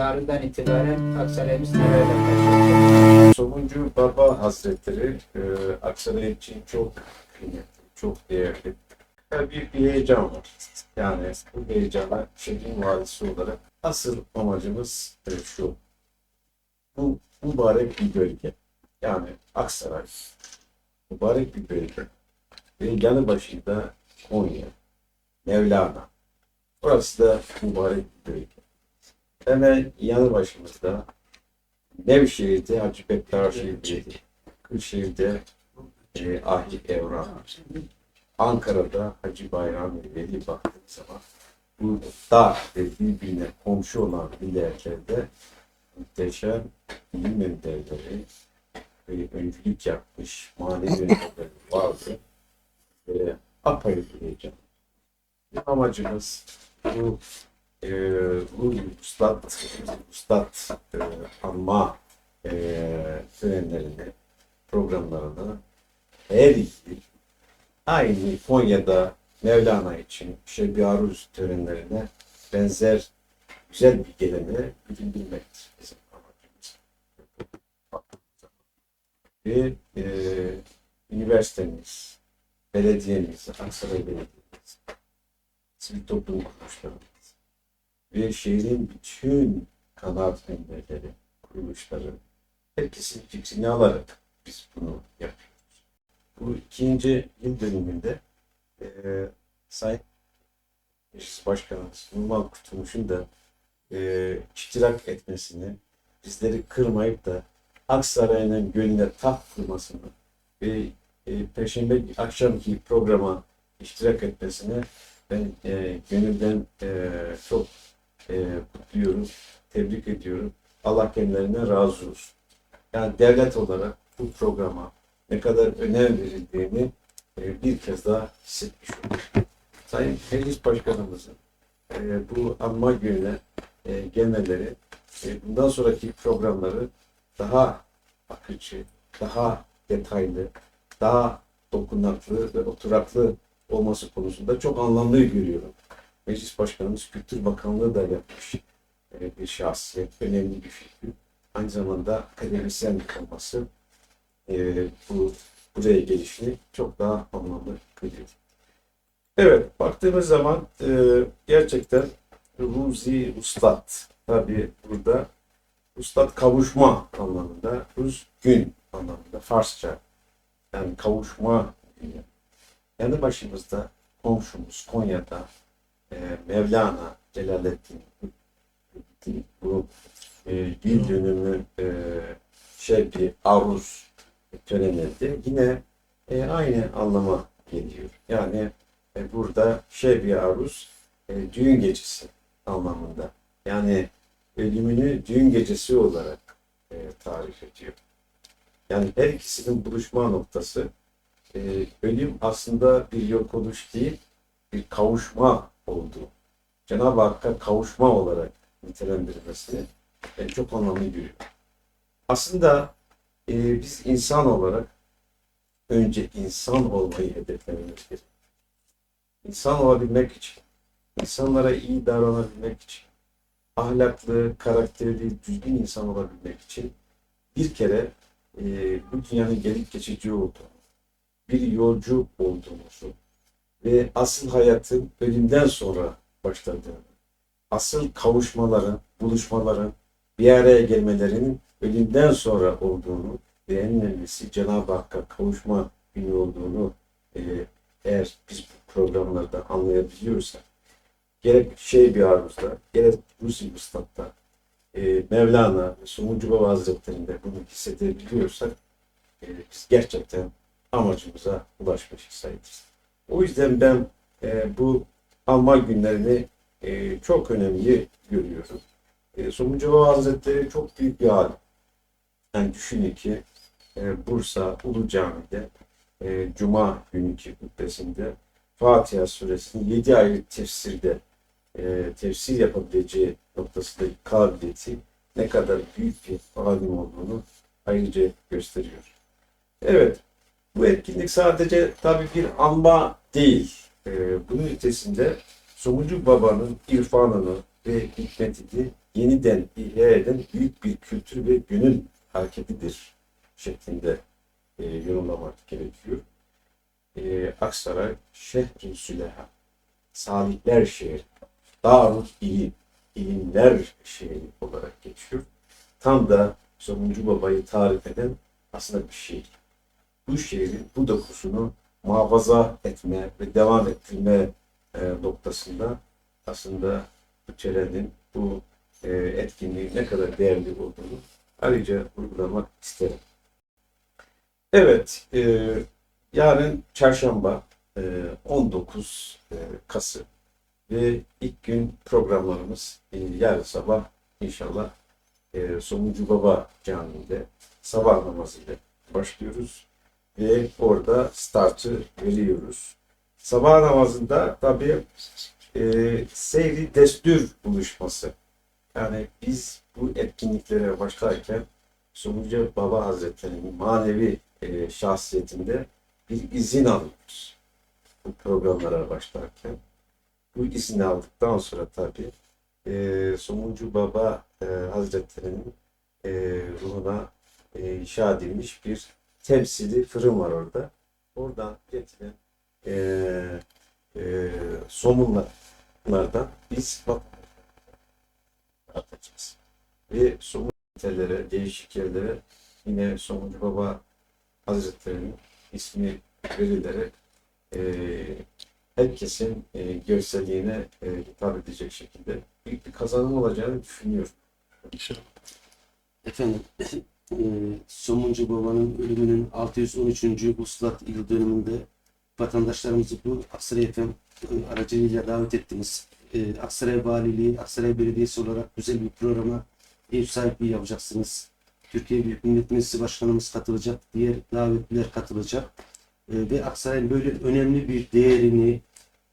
yarından itibaren Aksaray'ımız nelerle karşılaşacak? Somuncu Baba Hazretleri e, Aksaray için çok kıymetli, çok değerli. Tabii bir heyecan var. Yani bu heyecana şehrin valisi olarak asıl amacımız e, şu. Bu mübarek bir bölge. Yani Aksaray. Mübarek bir bölge. Ve yanı başında Konya, Mevlana. Burası da mübarek bir bölge. Hemen yanı başımızda Nevşehir'de Hacı Bektaş Şehir'de, Kırşehir'de e, Ahli Evran, Ankara'da Hacı Bayram Veli baktığımız zaman bu dağ ve birbirine komşu olan illerlerde muhteşem ilim önderleri ve öncülük yapmış manevi önderleri vardı. Ve apayrı bir heyecan. Amacımız bu e, bu ustad, ustad e, anma e, törenlerini, programlarını her yıl aynı Konya'da Mevlana için Şebi Aruz törenlerine benzer güzel bir geleneği bildirmektir bizim amacımız. Ve e, üniversitemiz, belediyemiz, Aksaray Belediyemiz, sivil toplum kuruluşlarımız, ve şehrin bütün kanaat önderleri, kuruluşları, herkesin fikrini alarak biz bunu yapıyoruz. Bu ikinci yıl dönümünde e, Sayın Meclis Başkanımız Numan Kurtulmuş'un da e, iştirak etmesini, bizleri kırmayıp da Aksaray'ın gönlüne taht kurmasını ve e, Perşembe akşamki programa iştirak etmesini ben e, gönülden e, çok e, kutluyorum, tebrik ediyorum. Allah kendilerine razı olsun. Yani devlet olarak bu programa ne kadar önem verildiğini e, bir kez daha hissetmiş olduk. Sayın Meclis Başkanımızın e, bu anma gününe e, gelmeleri e, bundan sonraki programları daha akıcı, daha detaylı, daha dokunaklı ve oturaklı olması konusunda çok anlamlı görüyorum. Meclis Başkanımız Kültür Bakanlığı da yapmış e, bir şahsiyet, önemli bir figür. Aynı zamanda akademisyen olması e, bu buraya gelişini çok daha anlamlı kılıyor. Evet, baktığımız zaman e, gerçekten Ruzi Ustad tabi burada Ustad kavuşma anlamında, Ruz gün anlamında, Farsça yani kavuşma günü. Yanı başımızda komşumuz Konya'da e, Mevlana Celaleddin bu e, yıl dönümü e, şey bir aruz töreninde yine e, aynı anlama geliyor. Yani e, burada şey bir aruz e, düğün gecesi anlamında. Yani ölümünü düğün gecesi olarak e, tarif ediyor. Yani her ikisinin buluşma noktası e, ölüm aslında bir yok oluş değil, bir kavuşma olduğu. Cenab-ı Hakk'a kavuşma olarak nitelendirilmesini ben çok anlamlı görüyorum. Aslında e, biz insan olarak önce insan olmayı hedeflememiz gerekiyor. İnsan olabilmek için, insanlara iyi davranabilmek için, ahlaklı, karakterli, düzgün insan olabilmek için bir kere e, bu dünyanın gelip geçici olduğunu, bir yolcu olduğumuzu ve asıl hayatın ölümden sonra başladığını, asıl kavuşmaların, buluşmaların, bir araya gelmelerinin ölümden sonra olduğunu ve en önemlisi Cenab-ı Hakk'a kavuşma günü olduğunu e, eğer biz bu programlarda anlayabiliyorsak, gerek şey bir aruzda, gerek Rusi Üstad'da, e, Mevlana Sumuncu Baba Hazretleri'nde bunu hissedebiliyorsak, e, biz gerçekten amacımıza ulaşmış sayılırız. O yüzden ben e, bu anma günlerini e, çok önemli görüyorum. E, Somuncu Hazretleri çok büyük bir alim. Yani düşünün ki e, Bursa Ulu Cami'de e, Cuma günkü hutbesinde Fatiha suresinin 7 aylık tefsirde e, tefsir yapabileceği noktasındaki kabiliyeti ne kadar büyük bir alim olduğunu ayrıca gösteriyor. Evet, bu etkinlik sadece tabii bir anma değil. E, bunun ötesinde Somuncu Baba'nın irfanını ve hikmetini yeniden ihya eden büyük bir kültür ve gönül hareketidir şeklinde e, yorumlamak gerekiyor. E, Aksaray Şehri Süleha, Salihler şehri, Darul İlim, ilimler şehri olarak geçiyor. Tam da Sonuncu Baba'yı tarif eden aslında bir şehir. Bu şehrin bu dokusunu muhafaza etme ve devam ettirme e, noktasında aslında bu törenin, bu e, etkinliğin ne kadar değerli olduğunu ayrıca vurgulamak isterim. Evet, e, yarın çarşamba e, 19 e, Kasım ve ilk gün programlarımız e, yarın sabah inşallah e, Somuncu Baba Camii'nde sabah namazıyla başlıyoruz ve orada startı veriyoruz. Sabah namazında tabii e, seyri destür buluşması. Yani biz bu etkinliklere başlarken Somuncu Baba Hazretleri'nin manevi e, şahsiyetinde bir izin alıyoruz. Bu programlara başlarken. Bu izni aldıktan sonra tabii e, Somuncu Baba e, Hazretleri'nin e, ruhuna e, inşa edilmiş bir temsili fırın var orada. Oradan getirilen e, e, somunlardan biz bak atacağız. Ve somun ünitelere, değişik yerlere yine Somuncu Baba Hazretleri'nin ismi verilerek e, herkesin e, görselliğine e, hitap edecek şekilde büyük bir kazanım olacağını düşünüyorum. Efendim, eee, Somuncu Baba'nın ölümünün 613. Vuslat yıl dönümünde vatandaşlarımızı bu Aksaray FM eee, aracılığıyla davet ettiniz. Eee, Aksaray Valiliği, Aksaray Belediyesi olarak güzel bir programa ev sahipliği yapacaksınız. Türkiye Büyük Millet Meclisi Başkanımız katılacak, diğer davetliler katılacak. Eee, ve Aksaray'ın böyle önemli bir değerini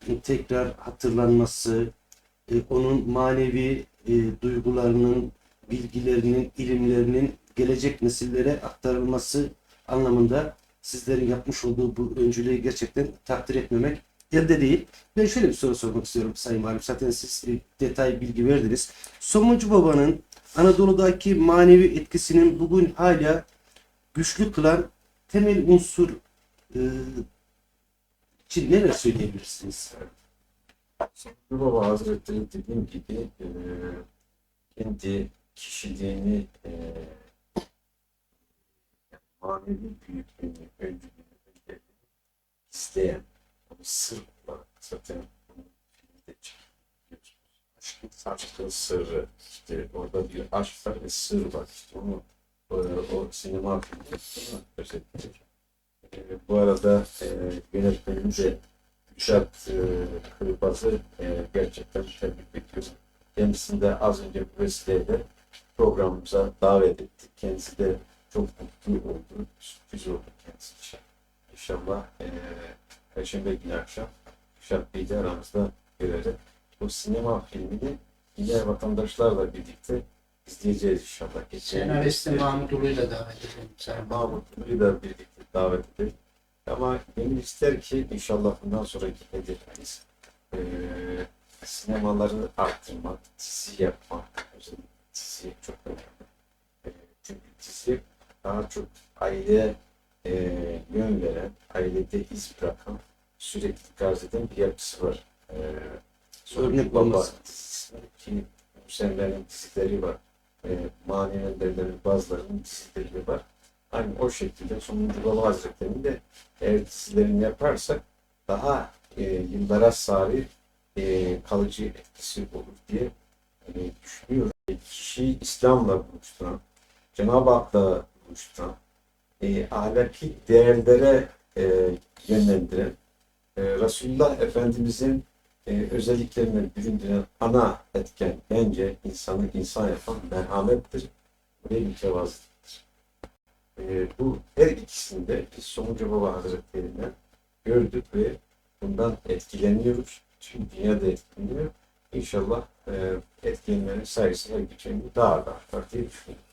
e, tekrar hatırlanması, e, onun manevi e, duygularının, bilgilerinin, ilimlerinin gelecek nesillere aktarılması anlamında sizlerin yapmış olduğu bu öncülüğü gerçekten takdir etmemek elde değil. Ben şöyle bir soru sormak istiyorum Sayın Valim. Zaten siz e, detay bilgi verdiniz. Somuncu Baba'nın Anadolu'daki manevi etkisinin bugün hala güçlü kılan temel unsur e, için neler söyleyebilirsiniz? Somuncu Baba Hazretleri dediğim gibi e, kendi kişiliğini e, manevi büyüklüğünü, öncülüğünü, önderliğini isteyen, onu sır olarak zaten bunu filmde çekiyorsunuz. Aşkın, aşkın sırrı, işte orada bir aşk var ve sır var. İşte onu o, o sinema filminde bunu özetliyor. E, bu arada e, yönetmenimiz de Kürşat e, Kırbaz'ı e, gerçekten tebrik ediyorum. Kendisini de az önce bu vesileyle programımıza davet ettik. Kendisi de çok mutlu oldu. Sürpriz oldu kendisi için. İnşallah e, Perşembe günü akşam Kürşat Bey'i aramızda görerek bu sinema filmini diğer vatandaşlarla birlikte izleyeceğiz inşallah. Senaristi Mahmut Ulu'yla davet edelim. Sayın Mahmut. Mahmut'u da birlikte davet edelim. Ama gönül ister ki inşallah bundan sonraki hedefimiz eee sinemaları arttırmak, dizi yapmak, dizi çok önemli. Eee, çünkü dizi daha çok aileye eee yön veren, ailede iz bırakan, sürekli gaz eden bir yapısı var. Eee Örnek Baba Hüseyinlerin dizileri var. Eee Mani Önderlerin bazılarının dizileri var. Aynı o şekilde Sonuncu Baba Hazretleri'nin de eğer dizilerini yaparsak daha e, yıllara sari e, kalıcı etkisi olur diye e, düşünüyorum. E, Kişiyi İslam'la buluşturan, Cenab-ı Hak'la buluşturan, e, ahlaki değerlere e, yönlendiren, e, Resulullah Efendimizin e, özelliklerini büründüren ana etken bence insanı insan yapan merhamettir ve mütevazılıktır. E, bu her ikisini de biz Somuncu Baba Hazretlerinden gördük ve bundan etkileniyoruz. Tüm dünya da etkileniyor. İnşallah e, etkilenmenin sayısı her geçen daha da artar diye düşünüyorum.